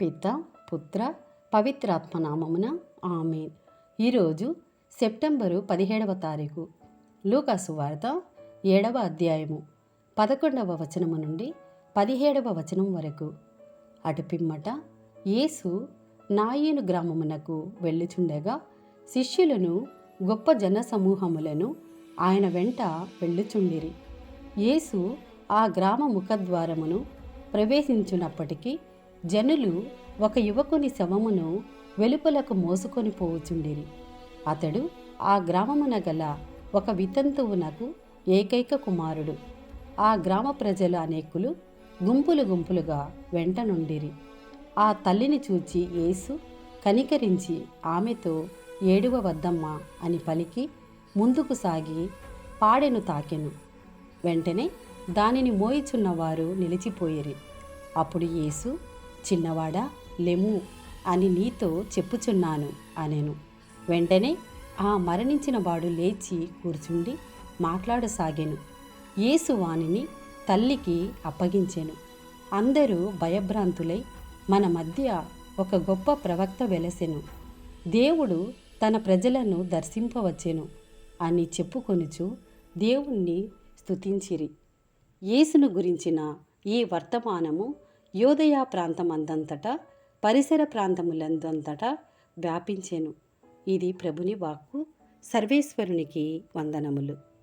పిత పుత్ర పవిత్రాత్మనామమున ఆమె ఆమెన్. ఈరోజు సెప్టెంబరు పదిహేడవ తారీఖు. లూకాసు వార్త ఏడవ అధ్యాయము పదకొండవ వచనము నుండి పదిహేడవ వచనం వరకు. అటుపిమ్మట యేసు నాయీను గ్రామమునకు వెళ్ళుచుండగా శిష్యులను గొప్ప జన సమూహములను ఆయన వెంట వెళ్ళుచుండిరి. యేసు ఆ గ్రామ ముఖద్వారమును ప్రవేశించున్నప్పటికీ జనులు ఒక యువకుని శవమును వెలుపలకు మోసుకొని పోవుచుండిరి. అతడు ఆ గ్రామమున గల ఒక వితంతువునకు ఏకైక కుమారుడు. ఆ గ్రామ ప్రజలు అనేకులు గుంపులు గుంపులుగా వెంట నుండిరి. ఆ తల్లిని చూచి యేసు కనికరించి ఆమెతో ఏడువ వద్దమ్మా అని పలికి ముందుకు సాగి పాడెను తాకెను. వెంటనే దానిని మోయిచున్నవారు నిలిచిపోయిరి. అప్పుడు యేసు చిన్నవాడా? లెమ్ము అని నీతో చెప్పుచున్నాను అనెను. వెంటనే ఆ మరణించిన వాడు లేచి కూర్చుండి మాట్లాడసాగాను. యేసు వానిని తల్లికి అప్పగించెను. అందరూ భయభ్రాంతులై మన మధ్య ఒక గొప్ప ప్రవక్త వెలసెను. దేవుడు తన ప్రజలను దర్శింపవచ్చెను అని చెప్పుకొనుచు దేవుణ్ణి స్తుతించిరి. యేసును గురించిన ఈ వర్తమానము యోదయ ప్రాంతమందంతటా పరిసర ప్రాంతములందంతటా వ్యాపించెను. ఇది ప్రభుని వాక్కు. సర్వేశ్వరునికి వందనములు.